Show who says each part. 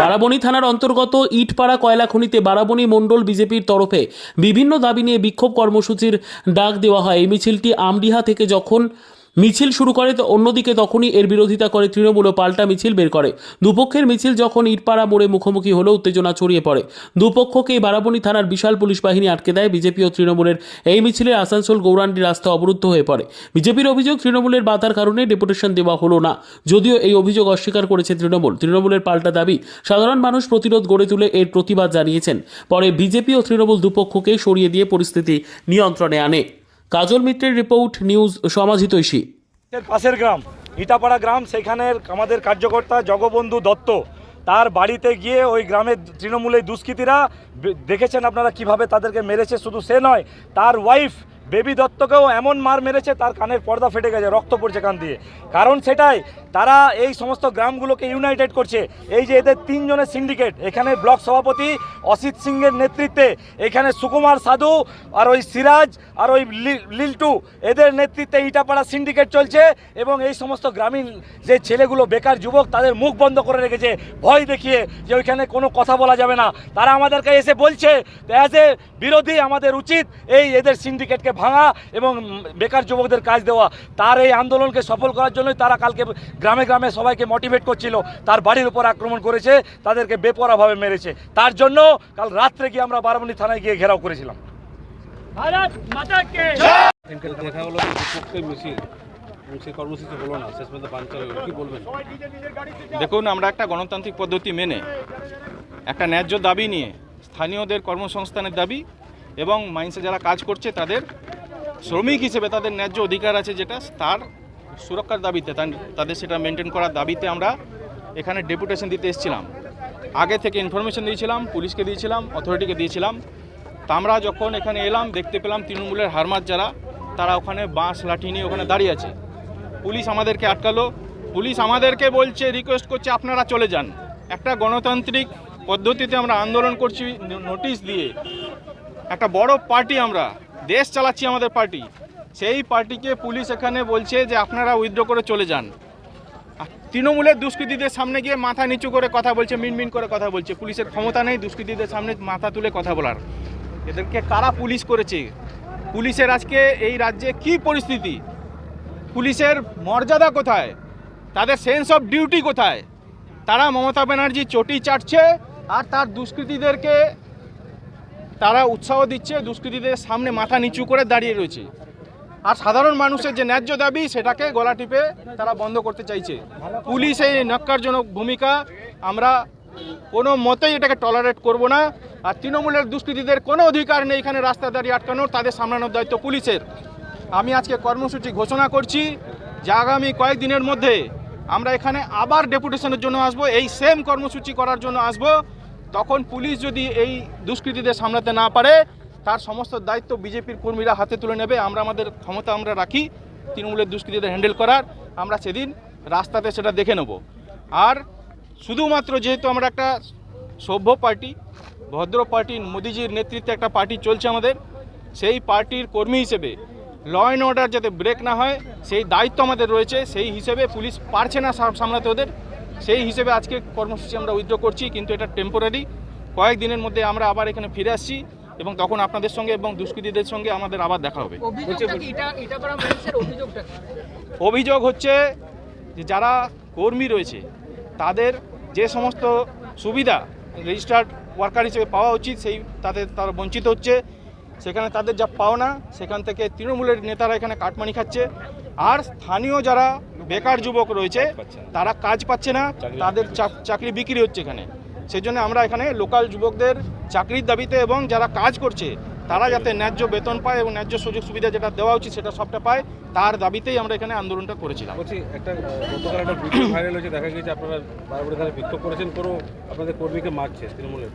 Speaker 1: বারাবণী থানার অন্তর্গত ইটপাড়া কয়লা খনিতে বারাবণী মণ্ডল বিজেপির তরফে বিভিন্ন দাবি নিয়ে বিক্ষোভ কর্মসূচির ডাক দেওয়া হয়। এই মিছিলটি আমডিহা থেকে যখন মিছিল শুরু করে তো অন্যদিকে তখনই এর বিরোধিতা করে তৃণমূল পাল্টা মিছিল বের করে। দুপক্ষের মিছিল যখন ইটপাড়া মোড়ে মুখোমুখি হলো উত্তেজনা ছড়িয়ে পড়ে। দুপক্ষকেই বারাবণী থানার বিশাল পুলিশ বাহিনী আটকে দেয়। বিজেপি ও তৃণমূলের এই মিছিলে আসানসোল গৌরান্ডি রাস্তা অবরুদ্ধ হয়ে পড়ে। বিজেপির অভিযোগ, তৃণমূলের বাধার কারণে ডেপুটেশন দেওয়া হলো না। যদিও এই অভিযোগ অস্বীকার করেছে তৃণমূল। তৃণমূলের পাল্টা দাবি, সাধারণ মানুষ প্রতিরোধ গড়ে তুলে এর প্রতিবাদ জানিয়েছেন। পরে বিজেপি ও তৃণমূল দুপক্ষকে সরিয়ে দিয়ে পরিস্থিতি নিয়ন্ত্রণে আনে। কাজল মিত্রের রিপোর্ট নিউজ
Speaker 2: সমাজহিতৈষী পাশের গ্রাম, ইটাপাড়া গ্রাম, সেখানের আমাদের কার্যকর্তা জগবন্ধু দত্ত, তার বাড়িতে গিয়ে ওই গ্রামের তৃণমূলের দুষ্কৃতীরা দেখেছেন আপনারা কীভাবে তাদেরকে মেরেছে, শুধু সে নয়, তার ওয়াইফ বেবি দত্তকেও এমন মার মেরেছে, তার কানের পর্দা ফেটে গেছে, রক্ত পড়ছে কান দিয়ে। কারণ সেটাই, তারা এই সমস্ত গ্রামগুলোকে ইউনাইটেড করছে। এই যে এদের তিনজনের সিন্ডিকেট এখানে ব্লক সভাপতি অসিত সিংয়ের নেতৃত্বে, এখানে সুকুমার সাধু আর ওই সিরাজ আর ওই লিল্টু, এদের নেতৃত্বে ইটাপাড়া সিন্ডিকেট চলছে এবং এই সমস্ত গ্রামীণ যে ছেলেগুলো, বেকার যুবক, তাদের মুখ বন্ধ করে রেখেছে। ভয় দেখিয়ে যে ওইখানে কোনো কথা বলা যাবে না। তারা আমাদেরকে এসে বলছে অ্যাজ এ বিরোধী, আমাদের উচিত এই এদের সিন্ডিকেটকে ভাঙা এবং বেকার যুবকদের কাজ দেওয়া তার এই আন্দোলনকে সফল করার জন্যই তারা কালকে গ্রামে গ্রামে সবাইকে মোটিভেট করছিল। তার বাড়ির উপর আক্রমণ করেছে তাদেরকে বেপরাভাবে মেরেছে। তার জন্য কাল রাত্রে গিয়ে আমরা বারামণি থানায় গিয়ে ঘেরাও করেছিলাম।
Speaker 3: দেখা হলো মিছিল। সেই কর্মসূচি হলো না শেষ পর্যন্ত পাঞ্চার হলো। কি বলবেন?
Speaker 4: দেখুন আমরা একটা গণতান্ত্রিক পদ্ধতি মেনে একটা ন্যায্য দাবি নিয়ে স্থানীয়দের কর্মসংস্থানের দাবি এবং মাইন্সে যারা কাজ করছে তাদের শ্রমিক হিসেবে তাদের ন্যায্য অধিকার আছে যেটা, তার সুরক্ষার দাবিতে তাদের সেটা মেনটেন করার দাবিতে আমরা এখানে ডেপুটেশন দিতে এসেছিলাম। আগে থেকে ইনফরমেশন দিয়েছিলাম, পুলিশকে দিয়েছিলাম অথরিটিকে দিয়েছিলাম। তা আমরা যখন এখানে এলাম, দেখতে পেলাম তৃণমূলের হারমাত যারা, তারা ওখানে বাঁশ, লাঠি নিয়ে ওখানে দাঁড়িয়ে আছে। পুলিশ আমাদেরকে আটকালো। পুলিশ আমাদেরকে বলছে রিকোয়েস্ট করছে আপনারা চলে যান। একটা গণতান্ত্রিক পদ্ধতিতে আমরা আন্দোলন করছি, নোটিশ দিয়ে। একটা বড় পার্টি আমরা দেশ চালাচ্ছি আমাদের পার্টি। সেই পার্টিকে পুলিশ এখানে বলছে যে আপনারা উইথড্র করে চলে যান। তৃণমূলের দুষ্কৃতীদের সামনে গিয়ে মাথা নিচু করে কথা বলছে, মিনমিন করে কথা বলছে। পুলিশের ক্ষমতা নেই দুষ্কৃতীদের সামনে মাথা তুলে কথা বলার। এদেরকে কারা পুলিশ করেছে? পুলিশের আজকে এই রাজ্যে কি পরিস্থিতি? পুলিশের মর্যাদা কোথায়? তাদের সেন্স অফ ডিউটি কোথায়? তারা মমতা ব্যানার্জি চটি চাটছে আর তার দুষ্কৃতীদেরকে তারা উৎসাহ দিচ্ছে, দুষ্কৃতীদের সামনে মাথা নিচু করে দাঁড়িয়ে রয়েছে। আর সাধারণ মানুষের যে ন্যায্য দাবি, সেটাকে গলা টিপে তারা বন্ধ করতে চাইছে। পুলিশ এই নক্কারজনক ভূমিকা, আমরা কোনো মতেই এটাকে টলারেট করব না। আর তৃণমূলের দুষ্কৃতীদের কোনো অধিকার নেই এখানে রাস্তা দাঁড়িয়ে আটকানোর, তাদের সামলানোর দায়িত্ব পুলিশের। আমি আজকে কর্মসূচি ঘোষণা করছি যে আগামী কয়েকদিনের মধ্যে আমরা এখানে আবার ডেপুটেশনের জন্য আসব, এই সেম কর্মসূচি করার জন্য আসব। তখন পুলিশ যদি এই দুষ্কৃতীদের সামলাতে না পারে, তার সমস্ত দায়িত্ব বিজেপির কর্মীরা হাতে তুলে নেবে। আমরা আমাদের ক্ষমতা আমরা রাখি, তৃণমূলের দুষ্কৃতীদের হ্যান্ডেল করার। আমরা সেদিন রাস্তাতে সেটা দেখে নেব। আর শুধুমাত্র যেহেতু আমরা একটা সভ্য পার্টি, ভদ্র পার্টি, মোদিজির নেতৃত্বে একটা পার্টি চলছে আমাদের, সেই পার্টির কর্মী হিসেবে ল অ্যান্ড অর্ডার যাতে ব্রেক না হয়, সেই দায়িত্ব আমাদের রয়েছে, সেই হিসেবে পুলিশ পারছে না সামলাতে ওদের। সেই হিসেবে আজকে কর্মসূচি আমরা উইথড্র করছি কিন্তু এটা টেম্পোরারি কয়েকদিনের মধ্যে আমরা আবার এখানে ফিরে আসছি এবং তখন আপনাদের সঙ্গে এবং দুষ্কৃতীদের সঙ্গে আমাদের আবার দেখা হবে? অভিযোগ হচ্ছে যে যারা কর্মী রয়েছে তাদের যে সমস্ত সুবিধা রেজিস্টার্ড ওয়ার্কার হিসেবে পাওয়া উচিত সেই তাদের তারা বঞ্চিত হচ্ছে। সেখানে তাদের যা পাওনা সেখান থেকে তৃণমূলের নেতারা এখানে কাটমানি খাচ্ছে। আর স্থানীয় যারা বেকার যুবক রয়েছে তারা কাজ পাচ্ছে না তাদের চাকরি বিক্রি হচ্ছে এখানে। সেই জন্য আমরা এখানে লোকাল যুবকদের চাকরির দাবিতে এবং যারা কাজ করছে তারা যাতে ন্যায্য বেতন পায় এবং ন্যায্য সুযোগ সুবিধা যেটা দেওয়া উচিত সেটা সবটা পায় তার দাবিতেই আমরা এখানে আন্দোলনটা করেছিলাম।
Speaker 3: বলছি একটা আহ, গতকাল একটা ভিডিও ভাইরাল হয়েছে দেখা গেছে আপনারা বারবার ধারে বিক্ষোভ করেছেন কোনো আপনাদের কর্মীকে মারছে তৃণমূলের।